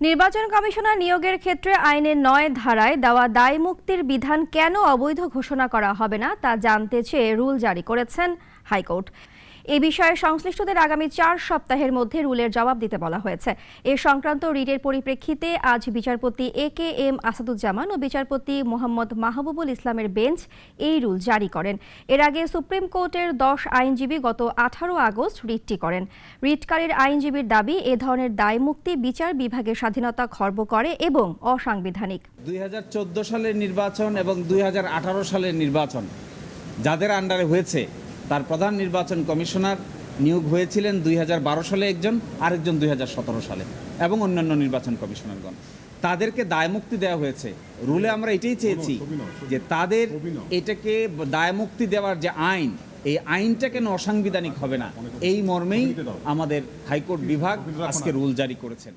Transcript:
নির্বাচন কমিশনার নিয়োগের ক্ষেত্রে আইনের নয় ধারায় দেওয়া দায় মুক্তির বিধান কেন অবৈধ ঘোষণা করা হবে না তা জানতে চেয়ে রুল জারি করেছেন হাইকোর্ট। এ বিষয়ে সংশ্লিষ্টদের আগামী চার সপ্তাহের মধ্যে রুলের জবাব দিতে বলা হয়েছে। এ সংক্রান্ত রিটের পরিপ্রেক্ষিতে আজ বিচারপতি এ কে এম আসাদুজ্জামান ও বিচারপতি মোহাম্মদ মাহবুবুল ইসলামের বেঞ্চ এই রুল জারি করেন। এর আগে সুপ্রিম কোর্টের দশ আইনজীবী গত আঠারো আগস্ট রিটটি করেন। রিটকারীর আইনজীবীর দাবি, এ ধরনের দায় মুক্তি বিচার বিভাগের স্বাধীনতা খর্ব করে এবং অসাংবিধানিক। দুই হাজার চোদ্দ সালের নির্বাচন এবং দুই সালের নির্বাচন যাদের আন্ডারে হয়েছে তার প্রধান নির্বাচন কমিশনার নিয়োগ হয়েছিলেন দুই হাজার বারো সালে একজন আরেকজন দুই হাজার সতেরো সালে এবং অন্যান্য নির্বাচন কমিশনারগণ। তাদেরকে দায়মুক্তি দেওয়া হয়েছে। রুলে আমরা এটাই চেয়েছি যে তাদের এটাকে দায়মুক্তি দেওয়ার যে আইন এই আইনটা কেন অসাংবিধানিক হবে না। এই মর্মেই আমাদের হাইকোর্ট বিভাগ আজকে রুল জারি করেছেন।